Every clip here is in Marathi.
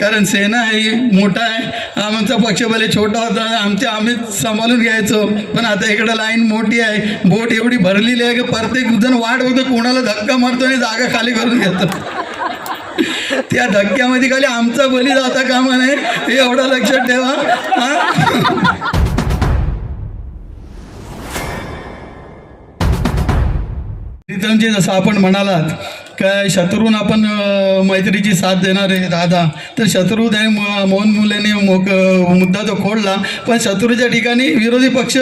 कारण सेना ही मोठा आहे. आमचा पक्ष भले छोटा होता आमचे आम्ही सांभाळून घ्यायचो. पण आता इकडं लाईन मोठी आहे. बोट एवढी भरलेली आहे की प्रत्येक जण वाट होतं कोणाला धक्का मारतो आणि जागा खाली करून घेतो. त्या धक्क्यामध्ये खाली आमचा बली जाता कामा नये हे एवढं लक्षात ठेवा. हा? जसं आपण म्हणालात काय शत्रून आपण मैत्रीची साथ देणार आहे दादा तर शत्रू त्याने मो- मोहन मुलेने मोक मुद्दा तो खोडला. पण शत्रूच्या ठिकाणी विरोधी पक्ष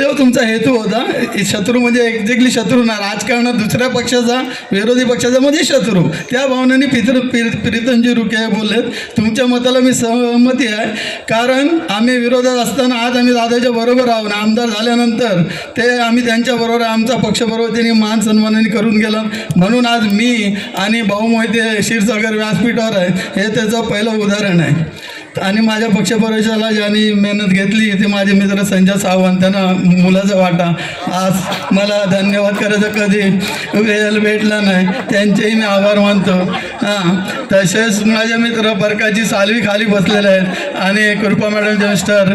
तो तुमचा हेतू होता. शत्रू म्हणजे एक्झॅक्टली शत्रू ना. राजकारणात दुसऱ्या पक्षाचा विरोधी पक्षाचा म्हणजे शत्रू. त्या भावनेने पित्र प्रीतमजी रुके बोललेत तुमच्या मताला मी सहमती आहे. कारण आम्ही विरोधात असताना आज आम्ही दादाच्या बरोबर आहोत. आमदार झाल्यानंतर ते आम्ही त्यांच्या बरोबर आमचा पक्षबरोबर त्यांनी मान सन्मानाने करून गेलं. म्हणून आज मी आणि भाऊ मोहिते क्षीरसागर व्यासपीठावर आहे. हे त्याचं पहिलं उदाहरण आहे. आणि माझ्या पक्षप्रवेशाला ज्यांनी मेहनत घेतली ते माझे मित्र संजय सावंत त्यांना मुलाचा वाटा. आज मला धन्यवाद करायचं कधी वेळ भेटला नाही. त्यांचेही मी आभार मानतो. हां तसेच माझे मित्र बरकाची सालवी खाली बसलेले आहेत. आणि कृपा मॅडम जस्टर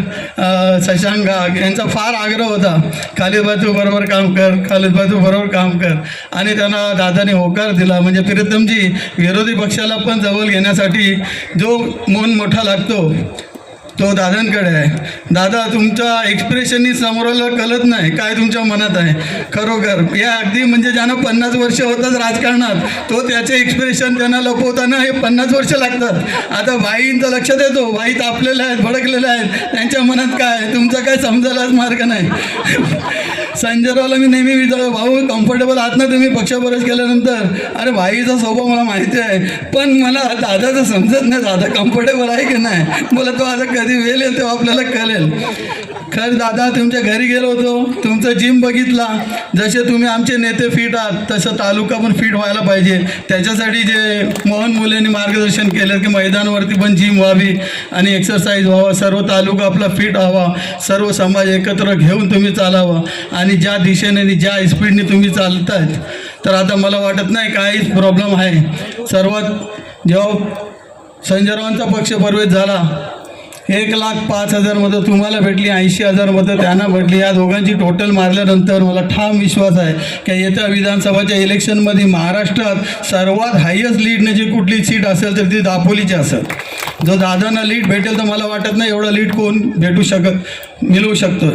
शशांक गाग यांचा फार आग्रह होता. खालिद तू बरोबर काम कर खालिद तू बरोबर काम कर. आणि त्यांना दादाने होकार दिला. म्हणजे प्रीतमजी विरोधी पक्षाला पण जवळ घेण्यासाठी जो मन मोठा लागतो तो दादांकडे आहे. दादा तुमच्या एक्सप्रेशननी समोरला कळत नाही. काय तुमच्या मनात आहे? खरोखर. या अगदी म्हणजे ज्यांना पन्नास वर्ष होतात राजकारणात तो त्याचे एक्सप्रेशन त्यांना लपवताना हे पन्नास वर्ष लागतात. आता भाईंचं लक्षात येतो भाई तापलेले आहेत भडकलेले आहेत. त्यांच्या मनात काय आहे? तुमचा काय समजायलाच मार्ग नाही. संजयरावला मी नेहमी विचारतो भाऊ कम्फर्टेबल आहात ना तुम्ही? पक्षप्रवेश केल्यानंतर अरे भाईचा स्वभाव मला माहिती आहे पण मला दादाचं समजत नाही दादा कम्फर्टेबल आहे की नाही? मला तो आता कधी वेळ येईल तेव्हा आपल्याला कळेल. खरं दादा तुमच्या घरी गेलो होतो. तुमचं जिम बघितला. जसे तुम्ही आमचे नेते फिट आहात तसं तालुका पण फिट व्हायला पाहिजे. त्याच्यासाठी जे मोहन मुलेंनी मार्गदर्शन केलं की मैदानावरती पण जिम व्हावी आणि एक्सरसाइज व्हावा. सर्व तालुका आपला फिट व्हावा सर्व समाज एकत्र घेऊन तुम्ही चालावा. आणि ज्या दिशेने ज्या स्पीडने तुम्ही चालतात तर आता मला वाटत नाही काहीच प्रॉब्लेम आहे. सर्वात जेव्हा संजयरावांचा पक्ष प्रवेश झाला एक लाख पाच हजारमध्ये तुम्हाला भेटली ऐंशी हजारमध्ये त्यांना भेटली. या दोघांची टोटल मारल्यानंतर मला ठाम विश्वास आहे की येत्या विधानसभाच्या इलेक्शनमध्ये महाराष्ट्रात सर्वात हायेस्ट लीडने जी कुठली सीट असेल तर ती दापोलीची असेल. जर दादांना लीड भेटेल तर मला वाटत नाही एवढं लीड कोण भेटू शकत मिळवू शकतो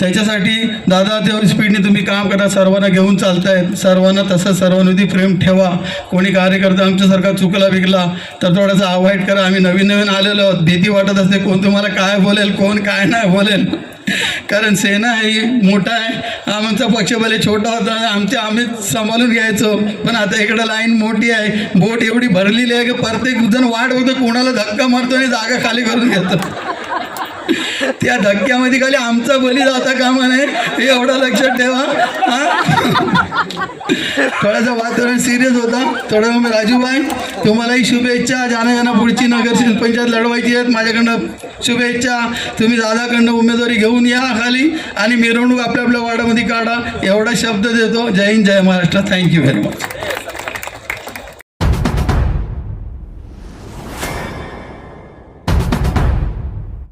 त्याच्यासाठी दादा तेवढी स्पीडने तुम्ही काम करा. सर्वांना घेऊन चालतायत सर्वांना तसं सर्वांमध्ये प्रेम ठेवा. कोणी कार्यकर्ता आमच्यासारखा चुकला बिकला तर थोडासा अवॉइड करा. आम्ही नवीन नवीन आलेलो आहोत. भीती वाटत असते कोण तुम्हाला काय बोलेल कोण काय नाही बोलेल. कारण सेना ही मोठा आहे. आमचा पक्ष भले छोटा होता. आमचे आम्ही सांभाळून घ्यायचो. पण आता इकडं लाईन मोठी आहे. बोट एवढी भरलेली आहे की प्रत्येक जण वाट होतं कोणाला धक्का मारतो आणि जागा खाली करून घेतो. त्या धक्क्यामध्ये खाली आमचा बली जाता कामा नये हे एवढं लक्षात ठेवा. हा? थोडासा वातावरण सिरियस होता. थोडं मग राजूबाई तुम्हालाही शुभेच्छा. जाणं ज्यांना पुढची नगर पंचायत लढवायची आहेत. माझ्याकडनं शुभेच्छा. तुम्ही दादाकडनं उमेदवारी घेऊन या खाली आणि मिरवणूक आपल्या आपल्या वाड्यामध्ये काढा. एवढा शब्द देतो. जय हिंद जय Maharashtra. Thank you very much